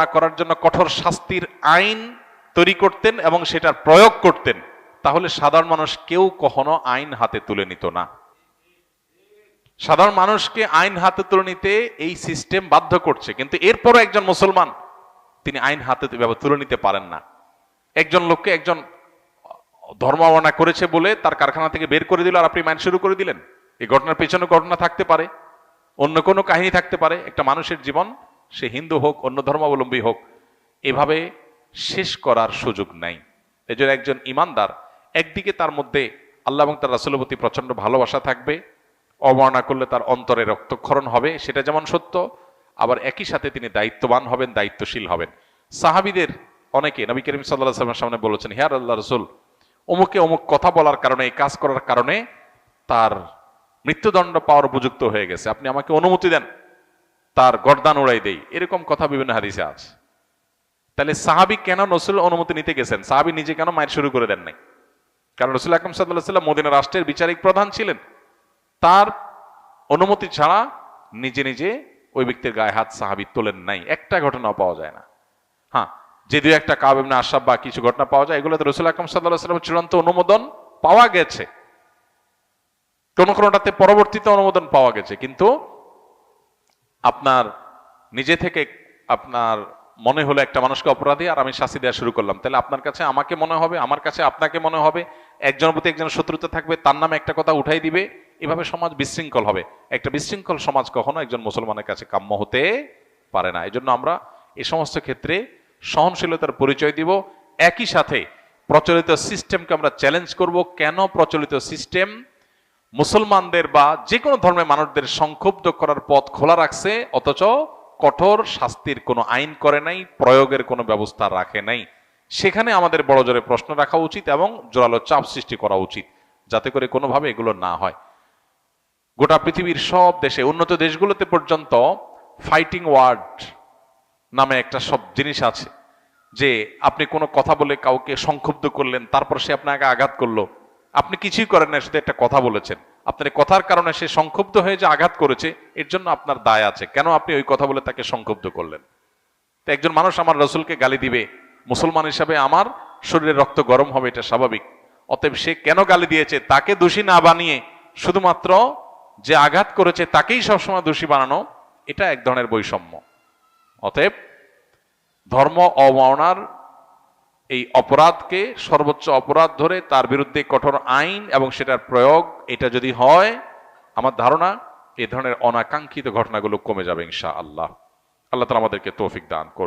না করার জন্য কঠোর শাস্তির আইন তৈরি করতেন এবং সেটার প্রয়োগ করতেন, তাহলে সাধারণ মানুষ কেউ কখনো আইন হাতে তুলে নিত না। সাধারণ মানুষকে আইন হাতে তুলে নিতে এই সিস্টেম বাধ্য করছে, কিন্তু এরপরও একজন মুসলমান, তিনি আইন হাতে তুলে নিতে পারেন না। একজন লোককে একজন ধর্মাবনা করেছে বলে তার কারখানা থেকে বের করে দিল আর আপনি মাইন শুরু করে দিলেন। এই ঘটনার পেছনে ঘটনা থাকতে পারে, অন্য কোনো কাহিনী থাকতে পারে, একটা মানুষের জীবন সে হিন্দু হোক, অন্য ধর্মাবলম্বী হোক, এভাবে শেষ করার সুযোগ নাই। এজন্য একজন ইমানদার একদিকে তার মধ্যে আল্লাহ এবং তার রাসুলের প্রতি প্রচণ্ড ভালোবাসা থাকবে, অবমাননা করলে তার অন্তরে রক্তক্ষরণ হবে, সেটা যেমন সত্য, আবার একই সাথে তিনি দায়িত্ববান হবেন, দায়িত্বশীল হবেন। সাহাবিদের অনেকে, নবী করিম সাল্লাহ সাল্লামের সামনে বলেছেন হিয়ার আল্লাহ রসুল, অমুকে অমুক কথা বলার কারণে, এই কাজ করার কারণে তার মৃত্যুদণ্ড পাওয়ার উপযুক্ত হয়ে গেছে। আপনি আমাকে অনুমতি দেন। তার গর্দান উড়াই দেই। এরকম কথা বিভিন্ন হাদিসে আছে। তাহলে সাহাবি কেন নসুল অনুমতি নিতে গেছেন? সাহাবি নিজে কেন মায়ের শুরু করে দেন নাই? কারণ রসুল আকরম সাল্লাহ মদিনা রাষ্ট্রের বিচারিক প্রধান ছিলেন। তার অনুমতি ছাড়া নিজে নিজে ওই ব্যক্তির গায়ে হাত সাহাবি তোলেন নাই। একটা ঘটনা পাওয়া যায় না। হ্যাঁ যে দু একটা এমনি আসাব বা কিছু ঘটনা পাওয়া যায়, এগুলোতে রসুল আকরম সাল্লাহ চূড়ান্ত অনুমোদন পাওয়া গেছে। কোন কোনটাতে পরবর্তীতে অনুমোদন পাওয়া গেছে। কিন্তু আপনার নিজে থেকে আপনার মনে হলো একটা মানুষকে অপরাধী আর আমি শাস্তি দেওয়া শুরু করলাম। তাহলে আপনার কাছে আমাকে মনে হবে, আমার কাছে আপনাকে মনে হবে, একজনের প্রতি একজন শত্রুতা থাকবে, তার নামে একটা কথা উঠাই দিবে, এভাবে সমাজ বিশৃঙ্খল হবে। একটা বিশৃঙ্খল সমাজ কখনো একজন মুসলমানের কাছে কাম্য হতে পারে না। এই জন্য আমরা এই সমস্ত ক্ষেত্রে সহনশীলতার পরিচয় দিব। একই সাথে প্রচলিত সিস্টেমকে আমরা চ্যালেঞ্জ করব। কেন প্রচলিত সিস্টেম মুসলমানদের বা যে কোনো ধর্মের মানুষদের সংক্ষুব্ধ করার পথ খোলা রাখছে, অথচ কঠোর শাস্তির কোনো আইন করে নাই, প্রয়োগের কোনো ব্যবস্থা রাখে নাই। সেখানে আমাদের বড় জোরে প্রশ্ন রাখা উচিত এবং জোরালো চাপ সৃষ্টি করা উচিত, যাতে করে কোনোভাবে এগুলো না হয়। গোটা পৃথিবীর সব দেশে, উন্নত দেশগুলোতে পর্যন্ত ফাইটিং ওয়ার্ড নামে একটা সব জিনিস আছে, যে আপনি কোনো কথা বলে কাউকে সংক্ষুব্ধ করলেন, তারপর সে আপনাকে আঘাত করল। আপনি কিছুই করেন না শুধু একটা কথা বলেছেন। আপনার কথার কারণে সে সংক্ষুব্ধ হয়ে যে আঘাত করেছে, এর জন্য আপনার দায় আছে। কেন আপনি ওই কথা বলে তাকে সংক্ষুব্ধ করলেন? তো একজন মানুষ আমার রসুলকে গালি দিবে, মুসলমান হিসাবে আমার শরীরে রক্ত গরম হবে, এটা স্বাভাবিক। অতএব সে কেন গালি দিয়েছে? তাকে দোষী না বানিয়ে শুধুমাত্র যে আঘাত করেছে, তাকেই সবসময় দোষী বানানো, এটা এক ধরনের বৈষম্য। অতএব ধর্ম অবমাননার এই অপরাধকে সর্বোচ্চ অপরাধ ধরে তার বিরুদ্ধে কঠোর আইন এবং সেটার প্রয়োগ, এটা যদি হয়, আমার ধারণা এ ধরনের অনাকাঙ্ক্ষিত ঘটনাগুলো কমে যাবে ইনশা আল্লাহ আল্লাহ তালা আমাদেরকে তৌফিক দান করুন।